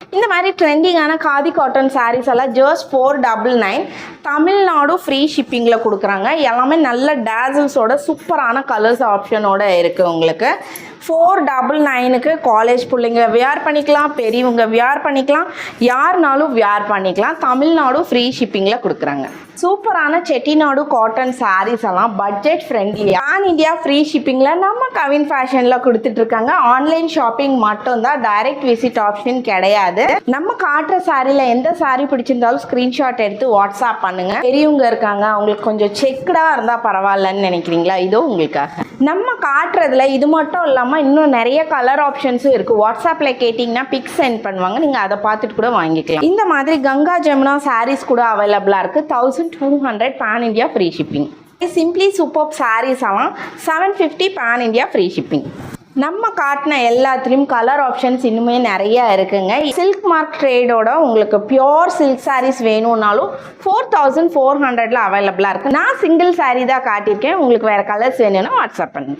இந்த மாதிரி ட்ரெண்டிங்கான காதி காட்டன் சாரீஸ் எல்லாம் just four double nine Tamil Nadu free ஷிப்பிங்கில் கொடுக்குறாங்க. எல்லாமே நல்ல டேசல்ஸோட சூப்பரான கலர்ஸ் ஆப்ஷனோட இருக்குது உங்களுக்கு. ஃபோர் டபுள் நைனுக்கு காலேஜ் பிள்ளைங்க வியார் பண்ணிக்கலாம் பெரியவங்க வியார் பண்ணிக்கலாம் யாருனாலும் வியார் பண்ணிக்கலாம். தமிழ்நாடு ஃப்ரீ ஷிப்பிங்கில் கொடுக்குறாங்க. சூப்பரான செட்டிநாடு காட்டன் சாரீஸ் எல்லாம் budget friendly on India free ஷிப்பிங்கில் நம்ம கவின் ஃபேஷனில் கொடுத்துட்ருக்காங்க. ஆன்லைன் ஷாப்பிங் மட்டும்தான் டைரக்ட் விசிட் ஆப்ஷன் கிடையாது. நம்ம காட்டுற சாரியில் எந்த சாரி பிடிச்சிருந்தாலும் ஸ்க்ரீன்ஷாட் எடுத்து வாட்ஸ்அப் பண்ணுங்கள் பெரியவங்க இருக்காங்க அவங்களுக்கு கொஞ்சம் செக்கடாக இருந்தால் பரவாயில்லன்னு நினைக்கிறீங்களா? இதோ உங்களுக்காக. நம்ம காட்டுறதுல இது மட்டும் இல்லாமல் இன்னும் நிறைய கலர் ஆப்ஷன்ஸும் இருக்குது வாட்ஸ்அப்பில் கேட்டிங்கன்னா பிக்ஸ் சென்ட் பண்ணுவாங்க. நீங்கள் அதை பார்த்துட்டு கூட வாங்கிக்கலாம். இந்த மாதிரி கங்கா ஜமுனா சாரீஸ் கூட அவைலபிளாக இருக்குது thousand two hundred pan India free shipping simply super sarees எல்லாம் seven fifty pan India free shipping நம்ம காட்டின எல்லாத்துலேயும் கலர் ஆப்ஷன்ஸ் இன்னுமே நிறைய இருக்குங்க. சில்க் மார்க் ட்ரேடோட உங்களுக்கு பியோர் சில்க் சாரீஸ் வேணும்னாலும் ஃபோர் தௌசண்ட் ஃபோர் ஹண்ட்ரடில் அவைலபிளாக இருக்குது நான் சிங்கிள் சாரீ தான் காட்டியிருக்கேன். உங்களுக்கு வேறு கலர்ஸ் வேணும்னா வாட்ஸ்அப் பண்ணுங்க.